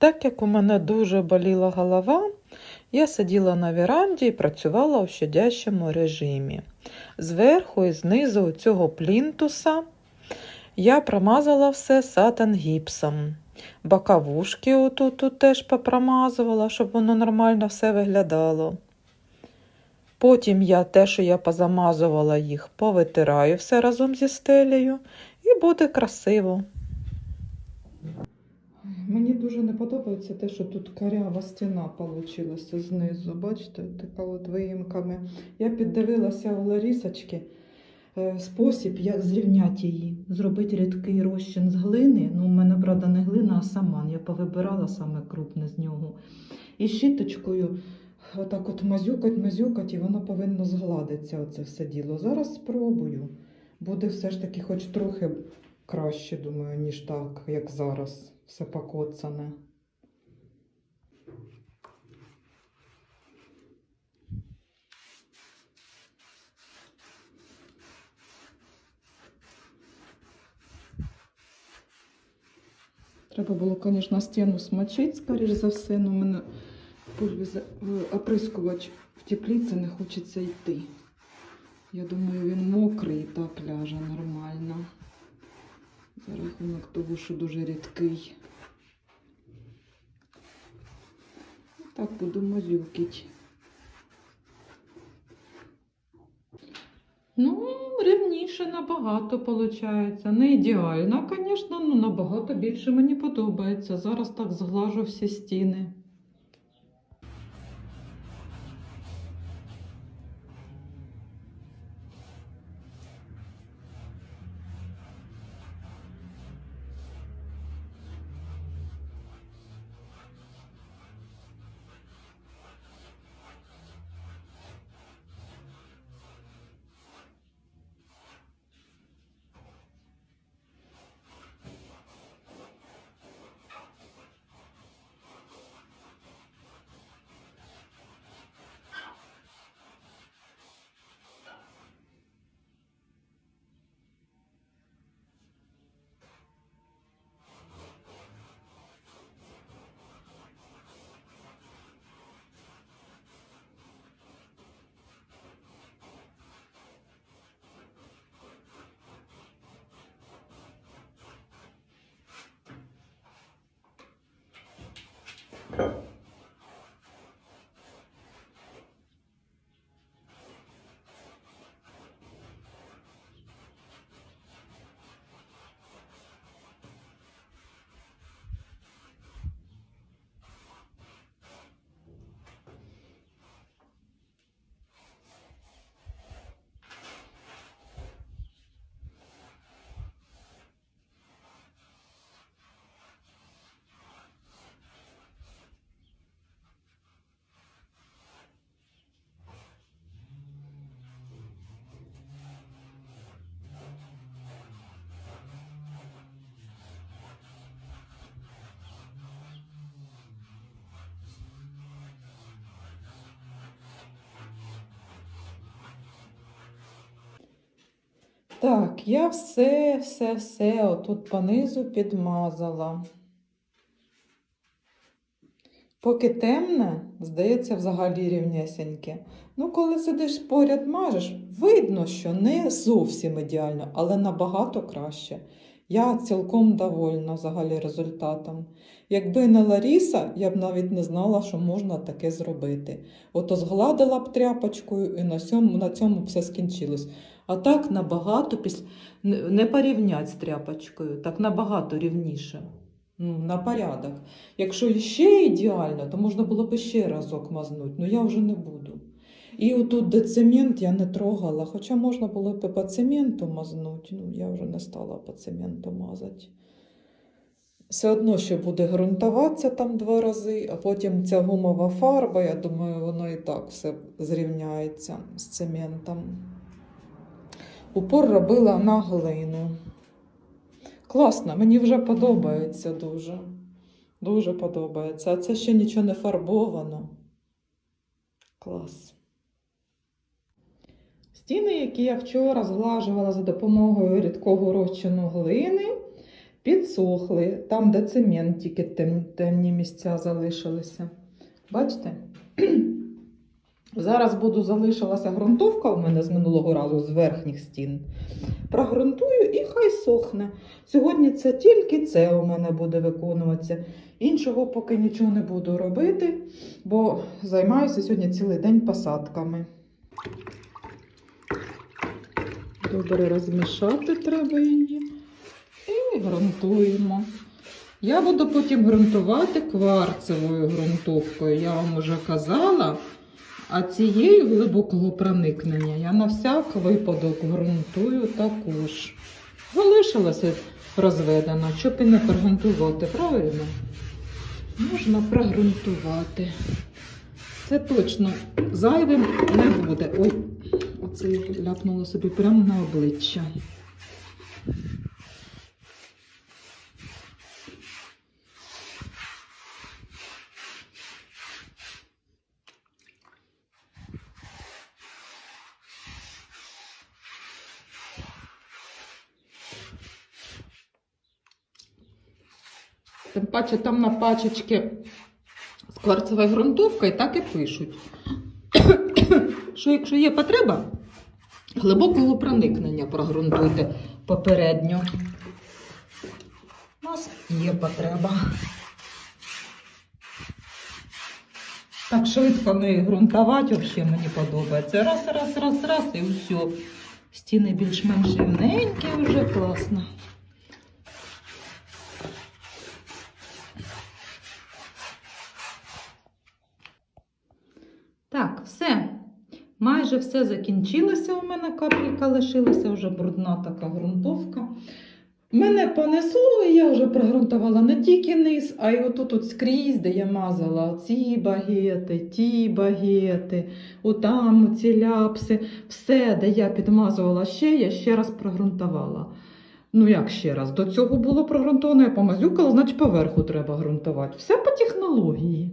Так як у мене дуже боліла голова, я сиділа на віранді і працювала у щадящому режимі. Зверху і знизу цього плінтуса я промазала все сатан гіпсом. Боковушки отут тут теж попромазувала, щоб воно нормально все виглядало. Потім я те, що я позамазувала їх, повитираю все разом зі стелею і буде красиво. Дуже не подобається те, що тут карява стіна вийшла знизу. Бачите, така от виїмками. Я піддивилася у Ларісочки е, спосіб, як зрівняти її. Зробити рідкий розчин з глини. Ну, у мене, правда, не глина, а саман. Я повибирала саме крупне з нього. І щіточкою отак от мазюкать, мазюкать, і воно повинно згладитися оце все діло. Зараз спробую. Буде все ж таки хоч трохи краще, думаю, ніж так, як зараз. Все покоцане. Треба було, звісно, стіну смочити, скоріш за все, але в мене оприскувач в тепліці не хочеться йти. Я думаю, він мокрий і так ляже нормально. За рахунок того, що дуже рідкий. Так буду мазюкить. Ну, рівніше набагато виходить. Не ідеально, звісно, але набагато більше мені подобається. Зараз так зглажу всі стіни. Так, я все, все, все отут понизу підмазала. Поки темне, здається, взагалі рівнесеньке. Ну, коли сидиш поряд мажеш, видно, що не зовсім ідеально, але набагато краще. Я цілком довольна взагалі результатом. Якби не Ларіса, я б навіть не знала, що можна таке зробити. Ото згладила б тряпочкою і на цьому, на цьому все скінчилось. А так набагато після не порівнять з тряпочкою, так набагато рівніше. Ну, на порядок. Якщо ще ідеально, то можна було б ще разок мазнути, але я вже не буду. І отут, де цемент, я не трогала, хоча можна було б по цементу мазнути, ну я вже не стала по цементу мазати. Все одно, що буде ґрунтуватися там два рази, а потім ця гумова фарба, я думаю, воно і так все зрівняється з цементом. Упор робила на глину. Класно, мені вже подобається дуже. Дуже подобається. А це ще нічого не фарбовано. Клас. Стіни, які я вчора зглажувала за допомогою рідкого розчину глини, підсохли, там, де цемент, тільки тем, темні місця залишилися. Бачите? Зараз буду залишилася ґрунтовка у мене з минулого разу з верхніх стін. Прогрунтую і хай сохне. Сьогодні це тільки це у мене буде виконуватися. Іншого поки нічого не буду робити, бо займаюся сьогодні цілий день посадками. Добре розмішати треба її. І ґрунтуємо. Я буду потім ґрунтувати кварцевою ґрунтовкою. Я вам вже казала. А цією глибокого проникнення я на всяк випадок ґрунтую також. Залишилося розведено, щоб і не прогрунтувати, правильно? Можна прогрунтувати. Це точно зайвим не буде. Ой, оце ляпнула собі прямо на обличчя. Тим паче там на пачечки з кварцевою ґрунтовкою так і пишуть. Що якщо є потреба, глибокого проникнення прогрунтуйте попередньо. У нас є потреба. Так швидко не ґрунтувати взагалі мені подобається. Раз, раз, раз, раз і все. Стіни більш-менш рівненькі, вже класно. Так, все. Майже все закінчилося. У мене капелька лишилася, вже брудна така ґрунтовка. Мене понесло, і я вже прогрунтувала не тільки низ, а й отут от скрізь, де я мазала ці багети, ті багети, отам ці ляпси. Все, де я підмазувала ще, я ще раз прогрунтувала. Ну, як ще раз? До цього було прогрунтовано, я помазюкала, значить поверху треба ґрунтувати. Все по технології.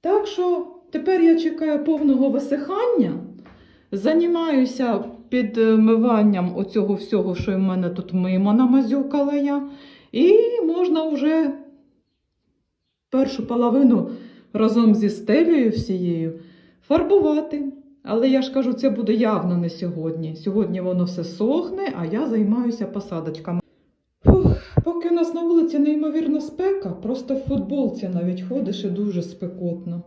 Так що тепер я чекаю повного висихання. Займаюся підмиванням оцього всього, що в мене тут мимо намазюкала я. І можна вже першу половину разом зі стелею всією фарбувати. Але я ж кажу, це буде явно не сьогодні. Сьогодні воно все сохне, а я займаюся посадочками. Фух, поки у нас на вулиці неймовірна спека, просто в футболці навіть ходиш і дуже спекотно.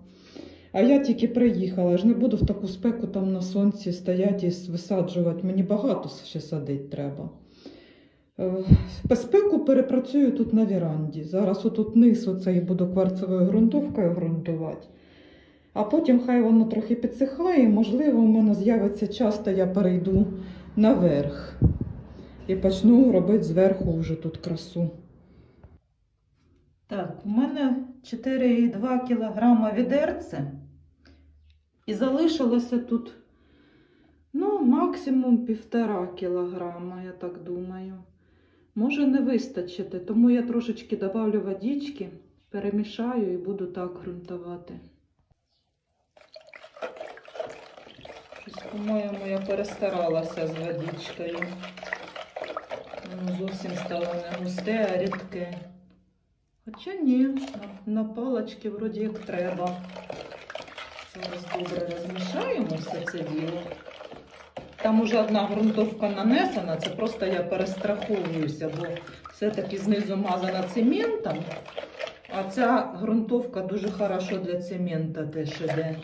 А я тільки приїхала, ж не буду в таку спеку там на сонці стояти і висаджувати. Мені багато ще садити треба. Е, Безпеку перепрацюю тут на віранді. Зараз отут низ оцей буду кварцевою ґрунтовкою ґрунтувати. А потім хай воно трохи підсихає, можливо, у мене з'явиться час, та я перейду наверх. І почну робити зверху вже тут красу. Так, у мене 4,2 кг відерце. І залишилося тут, ну, максимум 1,5 кг, я так думаю. Може не вистачити, тому я трошечки добавлю водички, перемішаю і буду так ґрунтувати. Щось, по-моєму, я перестаралася з водичкою. Воно зовсім стало не густе, а рідке. Хоча ні, на, палочки вроді як треба. Зараз добре розмішаємо все це діло. Там уже одна ґрунтовка нанесена, це просто я перестраховуюся, бо все-таки знизу мазана цементом. А ця ґрунтовка дуже хорошо для цемента теж іде.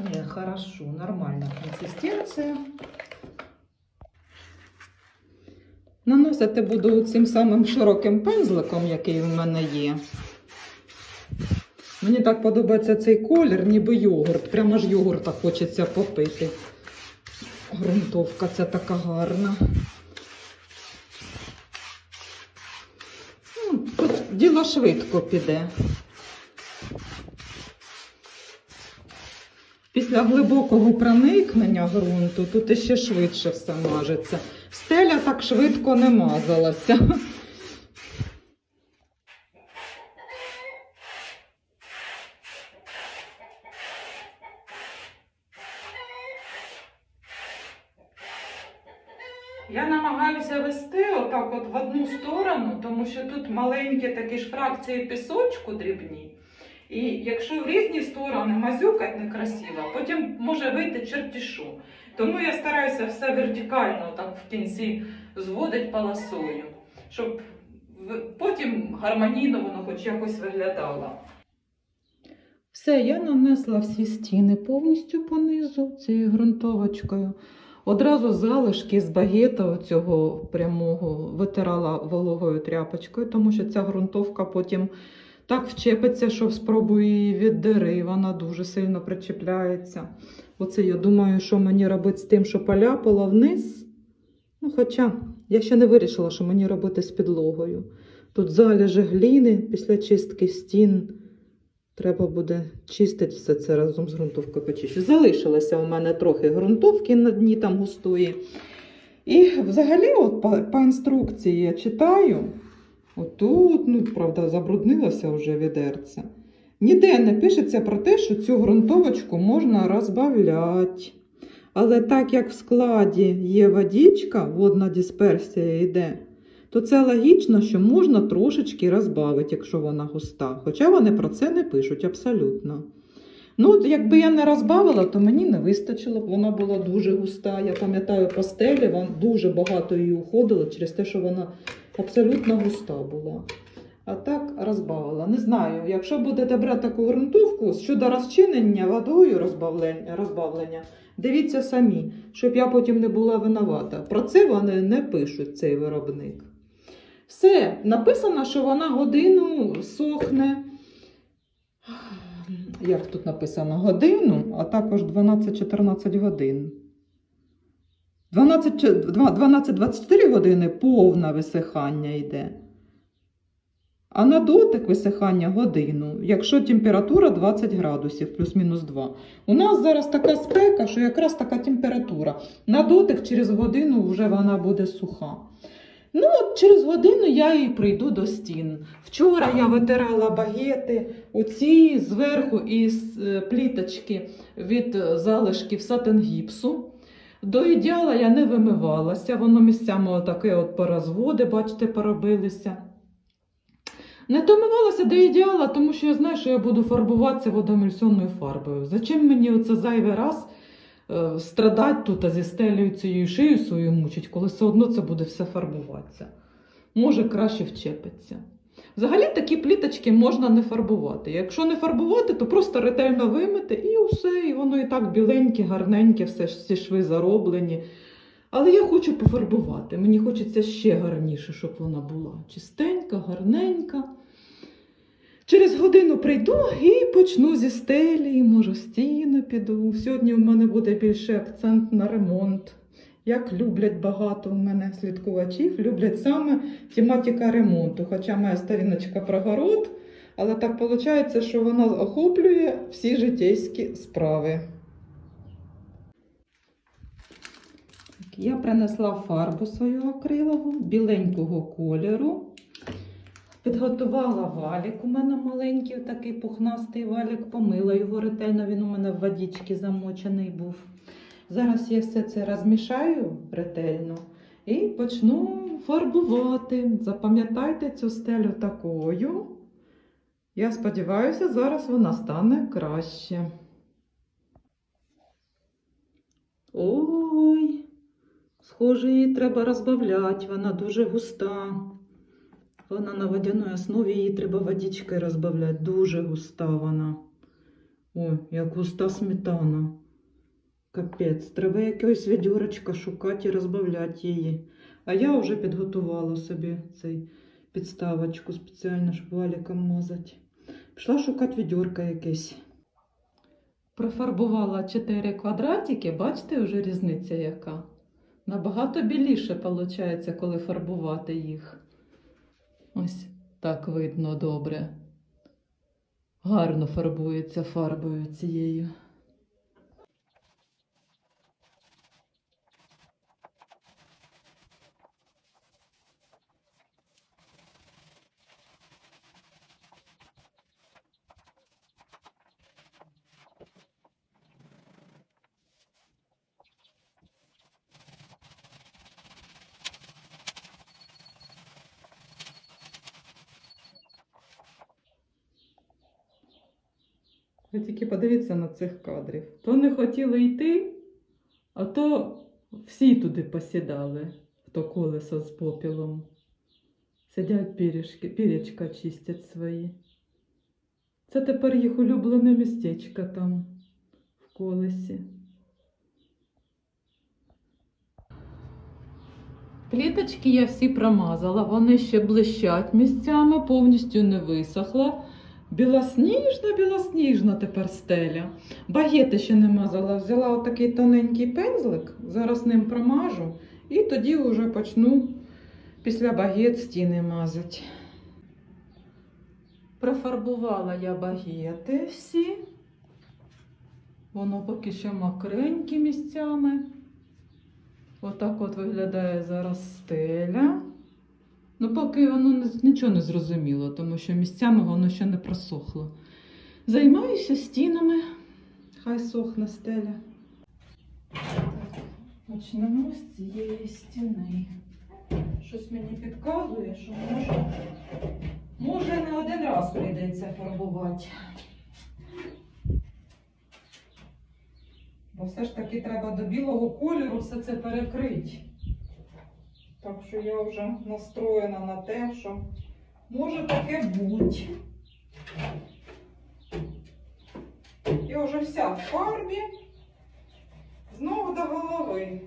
Ні, хорошо, нормальна консистенція. Наносити буду цим самим широким пензликом, який в мене є. Мені так подобається цей колір, ніби йогурт. Прямо ж йогурта хочеться попити. Грунтовка ця така гарна. Ну, Тут діло швидко піде. Після глибокого проникнення ґрунту тут іще швидше все мажеться. Стеля так швидко не мазалася. Я намагаюся вести отак от в одну сторону, тому що тут маленькі такі ж фракції пісочку дрібні. І якщо в різні сторони мазюкать некрасиво, потім може вийти чертішу. Тому я стараюся все вертикально так в кінці зводити полосою, щоб потім гармонійно воно хоч якось виглядало. Все, я нанесла всі стіни повністю понизу цією ґрунтовочкою. Одразу залишки з багета цього прямого витирала вологою тряпочкою, тому що ця ґрунтовка потім так вчепиться, що спробую її віддери, вона дуже сильно причіпляється. Оце я думаю, що мені робити з тим, що поляпала вниз. Ну, хоча я ще не вирішила, що мені робити з підлогою. Тут залежи гліни після чистки стін. Треба буде чистити все це разом з ґрунтовкою почищу. Залишилося у мене трохи ґрунтовки на дні там густої. І взагалі, от по, по інструкції я читаю. Отут, ну, правда, забруднилося вже відерце. Ніде не пишеться про те, що цю ґрунтовочку можна розбавляти. Але так як в складі є водичка, водна дисперсія йде, то це логічно, що можна трошечки розбавити, якщо вона густа. Хоча вони про це не пишуть абсолютно. Ну, якби я не розбавила, то мені не вистачило б. Вона була дуже густа. Я пам'ятаю по стелі, вон дуже багато її уходило через те, що вона абсолютно густа була. А так розбавила. Не знаю, якщо будете брати таку ґрунтовку щодо розчинення водою розбавлення, розбавлення, дивіться самі, щоб я потім не була винувата. Про це вони не пишуть, цей виробник. Все, написано, що вона годину сохне. Як тут написано? Годину, а також 12-14 годин. 12 чи- два- 12-24 години повне висихання йде. А на дотик висихання годину, якщо температура 20 градусів плюс-мінус 2. У нас зараз така спека, що якраз така температура. На дотик через годину вже вона буде суха. Ну, от через годину я і прийду до стін. Вчора я витирала багети, оці зверху із е, пліточки від е, залишків сатингіпсу. До ідеала я не вимивалася, воно місцями отаке от порозводи, бачите, поробилися. Не домивалася до ідеала, тому що я знаю, що я буду фарбуватися водоемульсіонною фарбою. Зачем мені оце зайвий раз е, страдати тут зі стелею цією шию свою мучить, коли все одно це буде все фарбуватися. Може, краще вчепиться. Взагалі такі пліточки можна не фарбувати. Якщо не фарбувати, то просто ретельно вимити і все, і воно і так біленьке, гарненьке, все, всі шви зароблені. Але я хочу пофарбувати. Мені хочеться ще гарніше, щоб вона була. Чистенька, гарненька. Через годину прийду і почну зі стелі, може, в стіну піду. Сьогодні у мене буде більше акцент на ремонт. Як люблять багато у мене слідкувачів, люблять саме тематика ремонту. Хоча моя сторіночка про город, але так виходить, що вона охоплює всі житейські справи. Я принесла фарбу свою акрилову біленького кольору. Підготувала валік. У мене маленький такий пухнастий валік, помила його ретельно, він у мене в водичці замочений був. Зараз я все це розмішаю ретельно і почну фарбувати. Запам'ятайте цю стелю такою. Я сподіваюся, зараз вона стане краще. Ой, схоже, її треба розбавляти, вона дуже густа. Вона на водяної основі, її треба водичкою розбавляти. Дуже густа вона. Ой, як густа сметана. Капець, треба якогось відьорочка шукати і розбавляти її. А я вже підготувала собі цей підставочку спеціально, щоб валіком мазати. Пішла шукати відьорка якесь. Профарбувала 4 квадратики, бачите, вже різниця яка. Набагато біліше виходить, коли фарбувати їх. Ось так видно добре. Гарно фарбується фарбою цією. Ви тільки подивіться на цих кадрів. То не хотіли йти, а то всі туди посідали в то колесо з попілом. Сидять пірішки, пірячка чистять свої. Це тепер їх улюблене містечко там, в колесі. Пліточки я всі промазала, вони ще блищать місцями, повністю не висохла. Білосніжна, білосніжна тепер стеля. Багети ще не мазала. Взяла отакий тоненький пензлик, зараз ним промажу, і тоді вже почну після багет стіни мазати. Профарбувала я багети всі. Воно поки що мокренькі місцями. Отак от виглядає зараз стеля. Ну, поки воно нічого не зрозуміло, тому що місцями воно ще не просохло. Займаюся стінами, хай сохне стеля. Почнемо з цієї стіни. Щось мені підказує, що може, може не один раз прийдеться фарбувати. Бо все ж таки треба до білого кольору все це перекрити. Так що я вже настроєна на те, що може таке бути. І вже вся в фарбі знову до голови.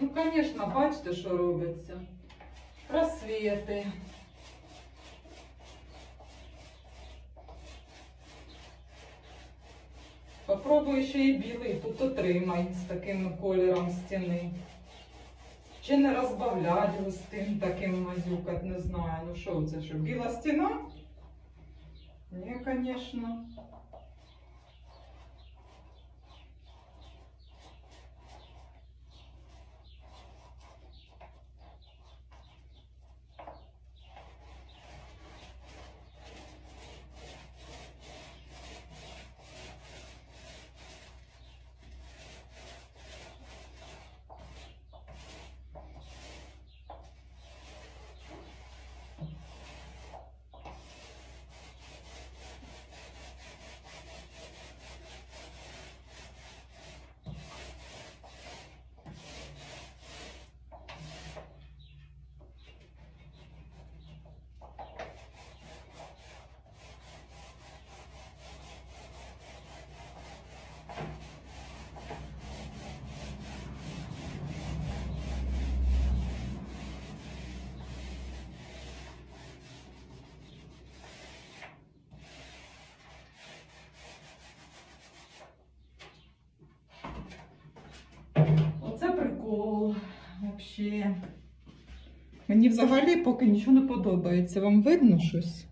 Ну, звісно, бачите, що робиться. Просвіти. Попробую ще і білий тут отримай з таким кольором стіни. Чи не розбавлять густим таким мазюкать, не знаю. Ну що це, що біла стіна? Ні, звісно. Оце прикол. Вообще. Мені взагалі поки нічого не подобається. Вам видно щось?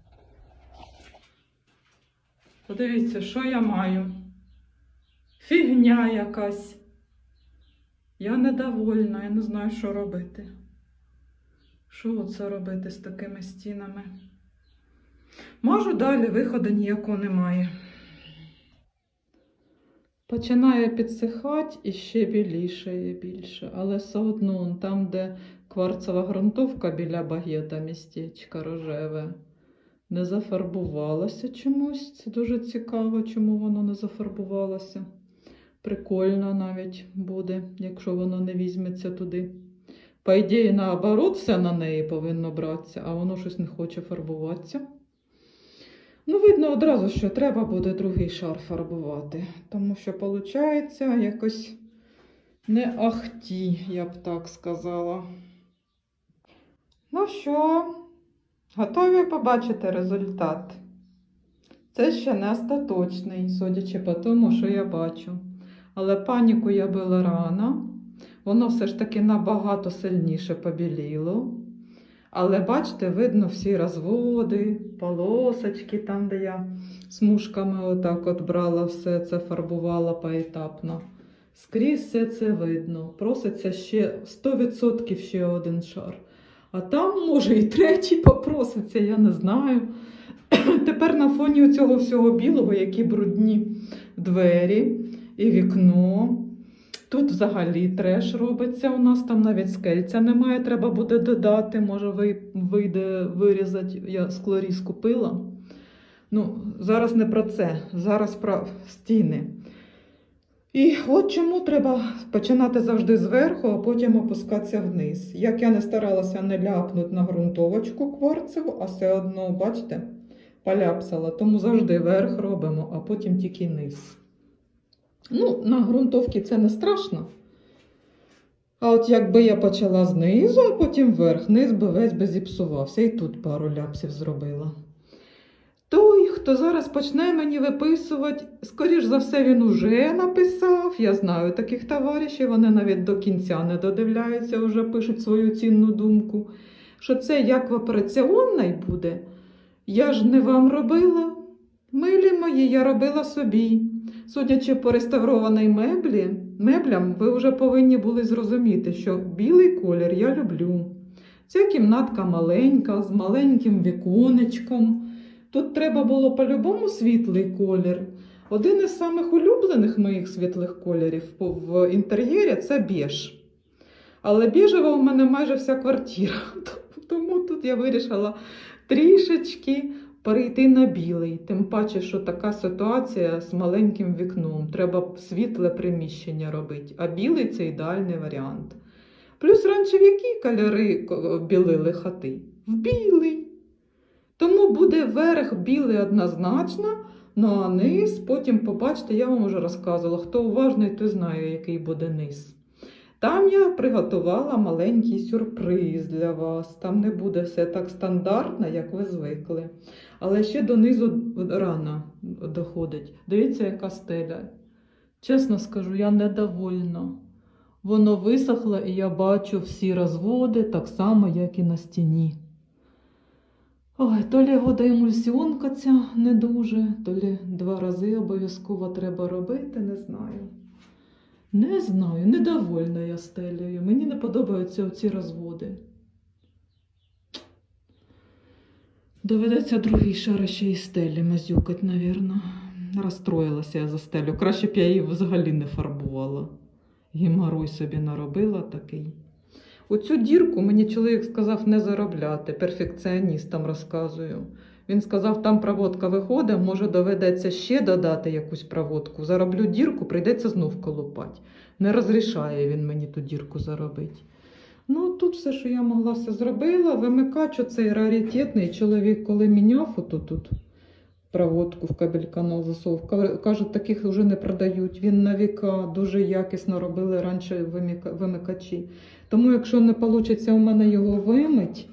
Подивіться, що я маю. Фігня якась. Я недовольна, я не знаю, що робити. Що оце робити з такими стінами? Можу далі, виходу ніякого немає. Починає підсихати і ще білішає більше, але все одно там, де кварцева ґрунтовка біля багета містечка рожеве, не зафарбувалося чомусь. Це дуже цікаво, чому воно не зафарбувалося. Прикольно навіть буде, якщо воно не візьметься туди. По ідеї, наоборот, все на неї повинно братися, а воно щось не хоче фарбуватися. Ну, видно одразу, що треба буде другий шар фарбувати, тому що виходить якось не ахті, я б так сказала. Ну що, готові побачити результат? Це ще не остаточний, судячи по тому, що я бачу. Але паніку я била рано. Воно все ж таки набагато сильніше побіліло. Але бачите, видно всі розводи, полосочки, там, де я смужками отак от брала все це, фарбувала поетапно. Скрізь все це видно. Проситься ще 100% ще один шар. А там, може, і третій попроситься, я не знаю. Тепер на фоні цього всього білого, які брудні двері і вікно. Тут взагалі треш робиться. У нас там навіть скельця немає, треба буде додати. Може, вийде вирізати. Я склоріз купила. Ну, зараз не про це, зараз про стіни. І от чому треба починати завжди зверху, а потім опускатися вниз. Як я не старалася не ляпнути на ґрунтовочку кварцеву, а все одно, бачите, поляпсала. Тому завжди верх робимо, а потім тільки низ. Ну, на ґрунтовці це не страшно. А от якби я почала знизу, а потім вверх, низ би весь би зіпсувався. І тут пару ляпсів зробила. Той, хто зараз почне мені виписувати, скоріш за все, він уже написав. Я знаю таких товаришів, вони навіть до кінця не додивляються, вже пишуть свою цінну думку. Що це як в операційній буде. Я ж не вам робила. Милі мої, я робила собі. Судячи по реставрованій меблі, меблям, ви вже повинні були зрозуміти, що білий колір я люблю. Ця кімнатка маленька, з маленьким віконечком. Тут треба було по-любому світлий колір. Один із самих улюблених моїх світлих кольорів в інтер'єрі це біж. Але біжева у мене майже вся квартира. Тому тут я вирішила трішечки перейти на білий. Тим паче, що така ситуація з маленьким вікном. Треба світле приміщення робити, а білий це ідеальний варіант. Плюс раніше в які кольори ко- білили хати? В білий. Тому буде верх білий однозначно, ну а низ, потім побачите, я вам вже розказувала. Хто уважний, той знає, який буде низ. Там я приготувала маленький сюрприз для вас. Там не буде все так стандартно, як ви звикли. Але ще донизу рано доходить. Дивіться, яка стеля. Чесно скажу, я недовольна. Воно висохло, і я бачу всі розводи так само, як і на стіні. Ой, то лі водоемульсіонка ця не дуже, то лі два рази обов'язково треба робити, не знаю. Не знаю, недовольна я стелею. Мені не подобаються оці розводи. Доведеться другий шар ще й стелі мазюкать, навірно. Розстроїлася я за стелю. Краще б я її взагалі не фарбувала. Гімарой собі наробила такий. Оцю дірку мені чоловік сказав не заробляти, перфекціоністам розказую. Він сказав, там проводка виходить, може доведеться ще додати якусь проводку. Зароблю дірку, прийдеться знов колупати. Не розрішає він мені ту дірку заробити. Ну, тут все, що я могла, все зробила. Вимикач оцей раритетний чоловік, коли міняв оту тут проводку в кабель канал засов. ка- Кажуть, таких вже не продають. Він на віка дуже якісно робили раніше вимикачі. Тому, якщо не вийде у мене його вимить,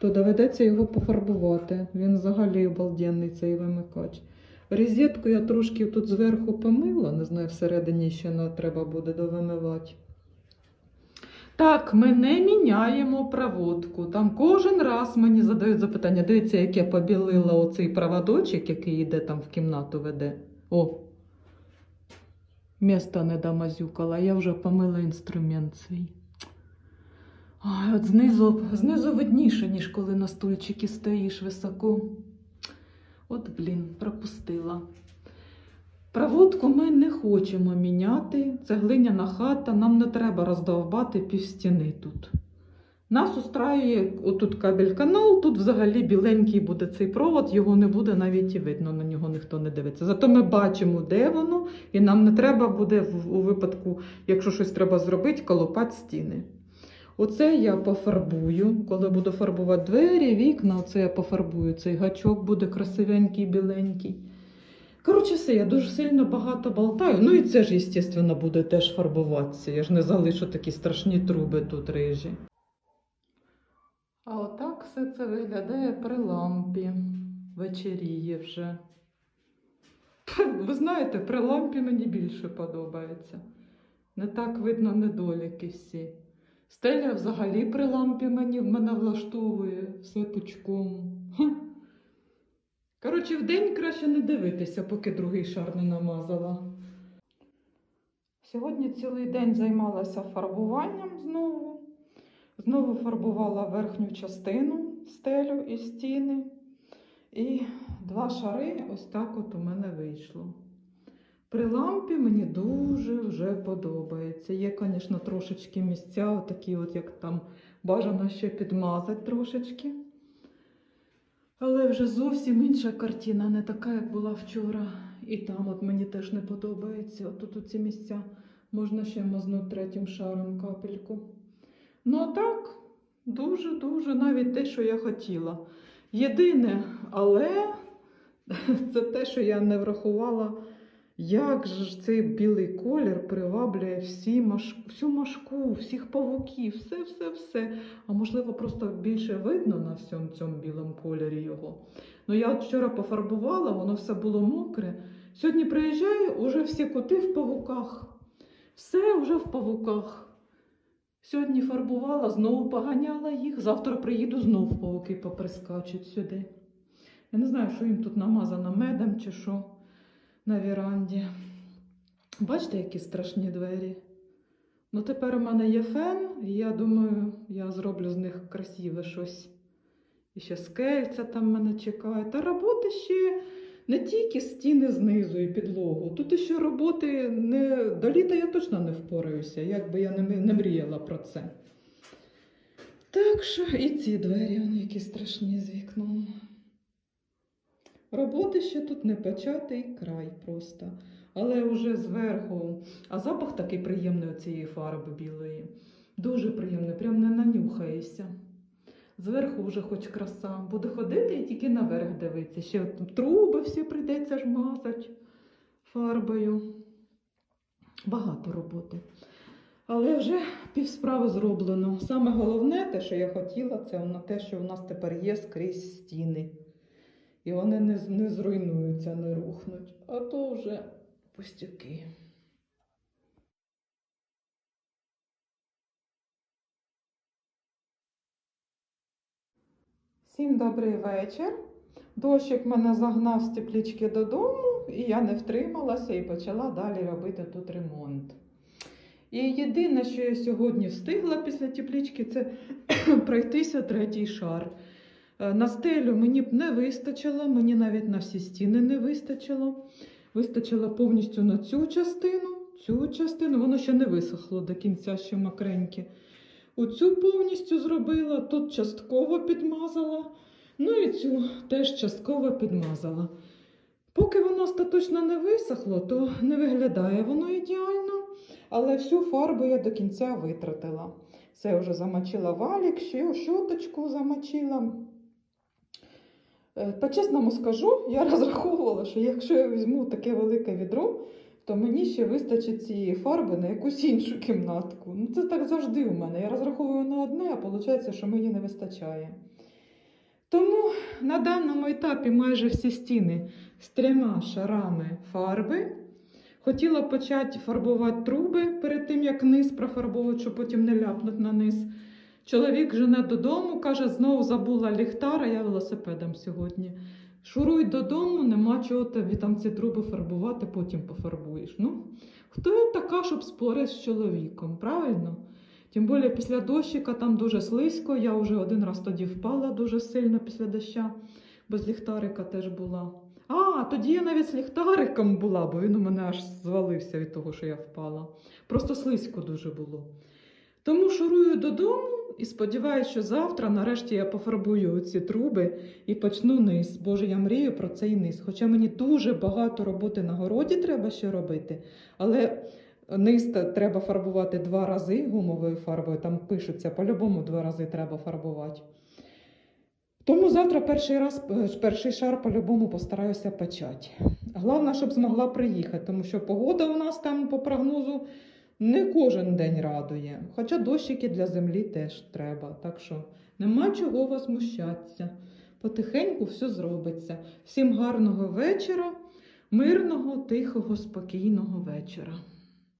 то доведеться його пофарбувати. Він взагалі обалденний цей вимикач. Розетку я трошки тут зверху помила, не знаю, всередині ще треба буде довимивати. Так, ми не міняємо проводку. Там кожен раз мені задають запитання. Дивіться, як я побілила оцей проводочок, який йде там в кімнату веде. О! Міста не домазюкала, я вже помила інструмент свій. Ай, от знизу, знизу видніше, ніж коли на стульчики стоїш високо. От, блін, пропустила. Проводку ми не хочемо міняти. Це глиняна хата, нам не треба роздовбати півстіни тут. Нас устраює отут кабель канал, тут взагалі біленький буде цей провод, його не буде навіть і видно, на нього ніхто не дивиться. Зато ми бачимо, де воно, і нам не треба буде у випадку, якщо щось треба зробити, колопати стіни. Оце я пофарбую. Коли буду фарбувати двері, вікна, оце я пофарбую. Цей гачок буде красивенький, біленький. Коротше, все, я дуже сильно багато болтаю. Ну і це ж, звісно, буде теж фарбуватися. Я ж не залишу такі страшні труби тут рижі. А отак все це виглядає при лампі. Вечеріє вже. Ви знаєте, при лампі мені більше подобається. Не так видно недоліки всі. Стеля взагалі при лампі мені, мене влаштовує все пучком. Ха. Коротше, вдень краще не дивитися, поки другий шар не намазала. Сьогодні цілий день займалася фарбуванням знову. Знову фарбувала верхню частину стелю і стіни. І два шари ось так от у мене вийшло. При лампі мені дуже вже подобається. Є, звісно, трошечки місця, такі от як там бажано ще підмазати трошечки. Але вже зовсім інша картина, не така, як була вчора. І там от мені теж не подобається. От тут ці місця можна ще мазнути третім шаром капельку. Ну а так, дуже-дуже навіть те, що я хотіла. Єдине, але це те, що я не врахувала, як же ж цей білий колір приваблює всі маш... всю машку, всіх павуків, все, все, все. А можливо, просто більше видно на всьому цьому білому кольорі його. Ну я от вчора пофарбувала, воно все було мокре. Сьогодні приїжджаю, уже всі кути в павуках. Все вже в павуках. Сьогодні фарбувала, знову поганяла їх. Завтра приїду, знову павуки поприскачуть сюди. Я не знаю, що їм тут намазано медом чи що на віранді. Бачите, які страшні двері. Ну, тепер у мене є фен, і я думаю, я зроблю з них красиве щось. І ще скельця там мене чекає. Та роботи ще не тільки стіни знизу і підлогу. Тут ще роботи не до літа я точно не впораюся, як би я не мріяла про це. Так що і ці двері, вони які страшні з вікном. Роботи ще тут не початий край просто. Але вже зверху. А запах такий приємний цієї фарби білої. Дуже приємний, прям не нанюхаєшся. Зверху вже хоч краса. Буде ходити і тільки наверх дивитися. Ще труби всі прийдеться ж мазати фарбою. Багато роботи. Але вже півсправи зроблено. Саме головне, те, що я хотіла, це те, що в нас тепер є скрізь стіни. І вони не, не зруйнуються, не рухнуть. А то вже пустяки. Всім добрий вечір. Дощик мене загнав з теплічки додому, і я не втрималася і почала далі робити тут ремонт. І єдине, що я сьогодні встигла після теплічки, це пройтися третій шар. Е, На стелю мені б не вистачило, мені навіть на всі стіни не вистачило. Вистачило повністю на цю частину, цю частину, воно ще не висохло до кінця, ще мокреньке. Оцю повністю зробила, тут частково підмазала, ну і цю теж частково підмазала. Поки воно остаточно не висохло, то не виглядає воно ідеально, але всю фарбу я до кінця витратила. Це вже замочила валік, ще щоточку замочила. Е, По-чесному скажу, я розраховувала, що якщо я візьму таке велике відро, то мені ще вистачить цієї фарби на якусь іншу кімнатку. Ну, це так завжди у мене. Я розраховую на одне, а виходить, що мені не вистачає. Тому на даному етапі майже всі стіни з трьома шарами фарби. Хотіла почати фарбувати труби перед тим, як низ профарбовувати, щоб потім не ляпнути на низ. Чоловік жене додому, каже, знову забула ліхтар, а я велосипедом сьогодні. Шуруй додому, нема чого тобі там ці труби фарбувати, потім пофарбуєш. Ну, хто я така, щоб спорити з чоловіком, правильно? Тим більше після дощика там дуже слизько, я вже один раз тоді впала дуже сильно після доща, без ліхтарика теж була. А, тоді я навіть з ліхтариком була, бо він у мене аж звалився від того, що я впала. Просто слизько дуже було. Тому шурую додому і сподіваюся, що завтра нарешті я пофарбую ці труби і почну низ. Боже, я мрію про цей низ. Хоча мені дуже багато роботи на городі треба ще робити, але низ треба фарбувати два рази гумовою фарбою. Там пишуться, по-любому два рази треба фарбувати. Тому завтра перший раз, перший шар по-любому постараюся почати. Головне, щоб змогла приїхати, тому що погода у нас там по прогнозу не кожен день радує. Хоча дощики для землі теж треба. Так що нема чого возмущатися. Потихеньку все зробиться. Всім гарного вечора, мирного, тихого, спокійного вечора.